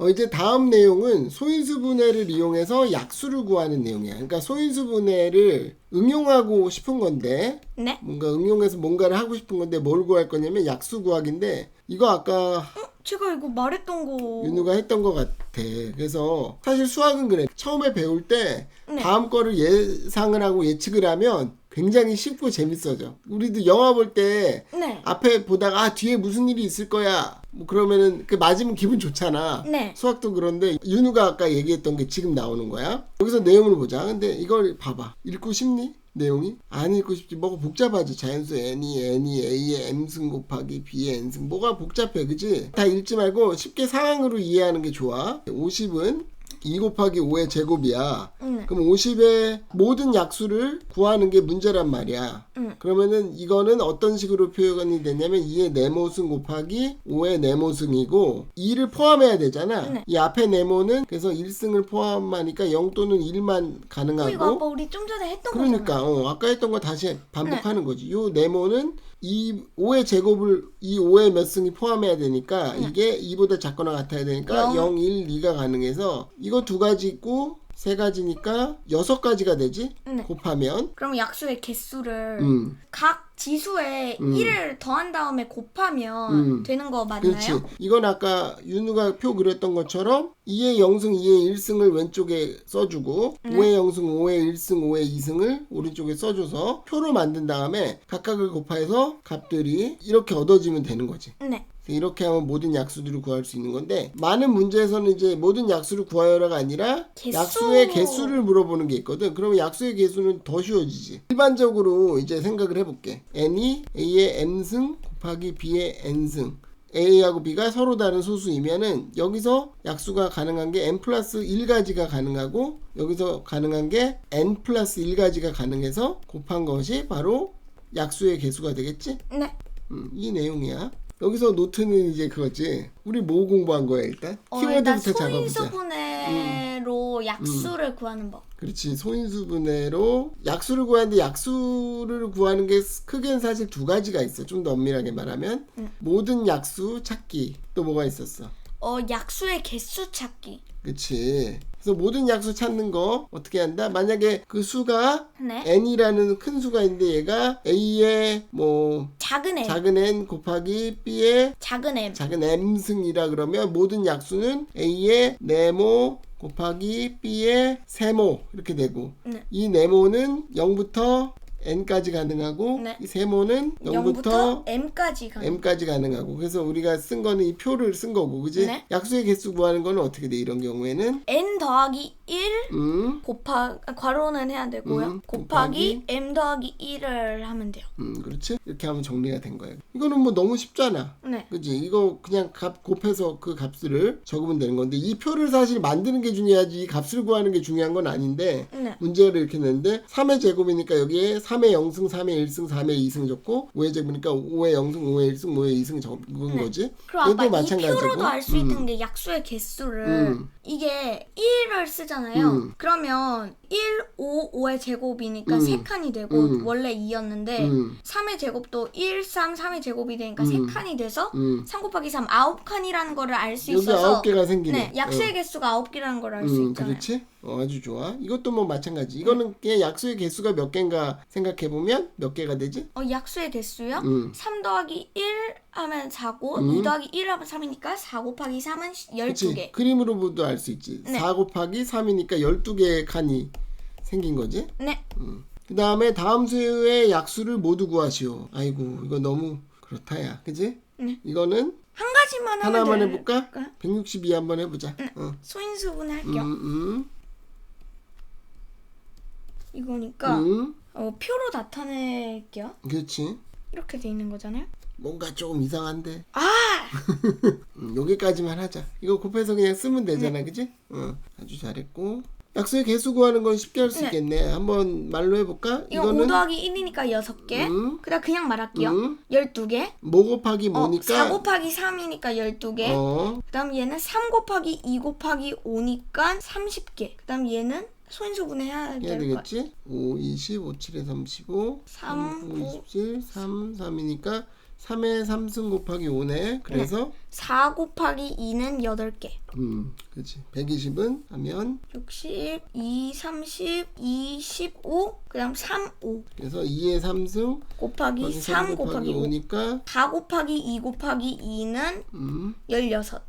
어, 이제 다음 내용은 소인수 분해를 이용해서 약수를 구하는 내용이야. 그러니까 소인수 분해를 응용하고 싶은 건데 네. 뭔가 응용해서 뭔가를 하고 싶은 건데 뭘 구할 거냐면 약수 구하기인데 이거 아까 제가 이거 말했던 거. 윤우가 했던 것 같아. 그래서 사실 수학은 그래. 처음에 배울 때 네. 다음 거를 예상을 하고 예측을 하면 굉장히 쉽고 재밌어져. 우리도 영화 볼 때 네. 앞에 보다가 아 뒤에 무슨 일이 있을 거야. 뭐 그러면은 그 맞으면 기분 좋잖아. 네. 수학도 그런데 윤우가 아까 얘기했던 게 지금 나오는 거야. 여기서 내용을 보자. 근데 이걸 봐봐. 읽고 싶니? 내용이? 안 읽고 싶지. 뭐가 복잡하지. 자연수 n이 n이 a의 m승 곱하기 b의 n승. 뭐가 복잡해. 그지? 다 읽지 말고 쉽게 상황으로 이해하는 게 좋아. 50은 2 곱하기 5의 제곱이야. 응. 그럼 50의 모든 약수를 구하는 게 문제란 말이야. 응. 그러면은 이거는 어떤 식으로 표현이 되냐면 2의 네모승 곱하기 5의 네모승이고 2를 포함해야 되잖아. 네. 이 앞에 네모는 그래서 1승을 포함하니까 0 또는 1만 어, 가능하고 이거 아빠 우리 좀 전에 했던 그러니까 어, 아까 했던 거 다시 반복하는 거지. 요 네모는 이 5의 제곱을 이 5의 몇 승이 포함해야 되니까 이게 2보다 작거나 같아야 되니까 네. 영. 0, 1, 2가 가능해서 이거 두 가지 있고 세 가지니까 여섯 가지가 되지? 네. 곱하면 그럼 약수의 개수를 음. 각 지수에 음. 1을 더한 다음에 곱하면 음. 되는 거 맞나요? 그렇지. 이건 아까 윤우가 표 그렸던 것처럼 2의 0승, 2의 1승을 왼쪽에 써주고 네. 5의 0승, 5의 1승, 5의 2승을 오른쪽에 써줘서 표로 만든 다음에 각각을 곱해서 값들이 이렇게 얻어지면 되는 거지. 네. 이렇게 하면 모든 약수들을 구할 수 있는 건데 많은 문제에서는 이제 모든 약수를 구하여라가 아니라 개수. 약수의 개수를 물어보는 게 있거든. 그러면 약수의 개수는 더 쉬워지지. 일반적으로 이제 생각을 해볼게. n이 a의 m승 곱하기 b의 n승. A하고 B가 서로 다른 소수이면은 여기서 약수가 가능한 게 n 플러스 1가지가 가능하고 여기서 가능한 게 n 플러스 1가지가 가능해서 곱한 것이 바로 약수의 개수가 되겠지? 네. 음, 이 내용이야. 여기서 노트는 이제 그거지. 우리 뭐 공부한 거야 일단? 어, 일단 키워드부터 잡아보자. 음. 소인수분해로 약수를 구하는 법. 그렇지. 소인수 분해로 약수를 구하는데 약수를 구하는 게 크게는 사실 두 가지가 있어. 좀 더 엄밀하게 말하면 음. 모든 약수 찾기. 또 뭐가 있었어? 어, 약수의 개수 찾기. 그치. 그래서 모든 약수 찾는 거 어떻게 한다? 만약에 그 수가 네. n이라는 큰 수가 있는데 얘가 a의 뭐 작은 m. 작은 n 곱하기 b의 작은 m. 작은 m승이라 그러면 모든 약수는 a의 네모 곱하기 b의 세모 이렇게 되고 네. 이 네모는 0부터 n까지 가능하고 네. 이 세모는 0부터 0부터 m까지 가는. m까지 가능하고 그래서 우리가 쓴 거는 이 표를 쓴 거고 그지? 네. 약수의 개수 구하는 거는 어떻게 돼 이런 경우에는 n 더하기 1 음, 곱하 아, 괄호는 해야 되고요. 음, 곱하기 m 더하기 1을 하면 돼요. 음 그렇지? 이렇게 하면 정리가 된 거예요 이거는 뭐 너무 쉽잖아 네. 그지 이거 그냥 값 곱해서 그 값을 적으면 되는 건데 이 표를 사실 만드는 게 중요하지 이 값을 구하는 게 중요한 건 아닌데 네. 문제를 이렇게 냈는데 3의 제곱이니까 여기에 3의 0승 3의 1승 3의 2승 적고 5의 제곱이니까 5의 0승 5의 1승 5의 2승 적은 네. 거지 그리고 아빠 마찬가지고. 표로도 알수 음. 있는 게 약수의 개수를 음. 이게 1을 쓰잖아요. 음. 그러면 1, 5, 5의 제곱이니까 음. 세 칸이 되고 음. 원래 2였는데 음. 3의 제곱도 1, 3, 3의 제곱이 되니까 음. 세 칸이 돼서 음. 3 곱하기 3 9칸이라는 거를 알 수 있어서 아홉 개가 생기네 네, 약수의 어. 개수가 9개라는 걸 알수 음, 있잖아요. 그렇지? 어, 아주 좋아. 이것도 뭐 마찬가지. 이거는 그냥 약수의 개수가 몇 개인가 생각 해 보면 몇 개가 되지? 어, 약수의 개수요? 음. 3 더하기 1 하면 4고 음. 2 더하기 1 하면 3이니까 4 곱하기 3은 12개. 그치? 그림으로 보도 알 수 있지. 네. 4 곱하기 3이니까 12개의 칸이 생긴 거지. 네. 그 다음에 다음 수의 약수를 모두 구하시오. 아이고, 이거 너무 그렇다 야. 그지? 네. 이거는 한 가지만 하면 하나만 될- 해볼까? 될까요? 162 한번 해보자. 어. 소인수분 음, 할게요. 음, 이거니까 음. 어, 표로 나타낼게요. 그렇지. 이렇게 돼 있는 거잖아요. 뭔가 조금 이상한데. 아! 음, 여기까지만 하자. 이거 곱해서 그냥 쓰면 되잖아, 그지? 어, 아주 잘했고. 약수의 개수 구하는 건 쉽게 할 수 네. 있겠네. 한번 말로 해볼까? 이거 5 더하기 1이니까 6개. 음. 그다음 그냥 말할게요. 음. 12개. 뭐 곱하기 어, 뭐니까? 4 곱하기 3이니까 12개. 어, 그다음 얘는 3 곱하기 2 곱하기 5니까 30개. 그다음 얘는 소인수분 해야 해야 될 거. 되겠지? 5, 20, 5, 7에 35, 3, 9, 27, 3, 3이니까 3의 3승 곱하기 5네. 그래서 4 곱하기 2는 8개. 음, 그렇지. 120은 하면 60, 2, 30, 2, 15, 그 다음 3, 5 그래서 2의 3승 곱하기 곱하기 3 곱하기 5. 5니까 4 곱하기 2 곱하기 2는 음, 16.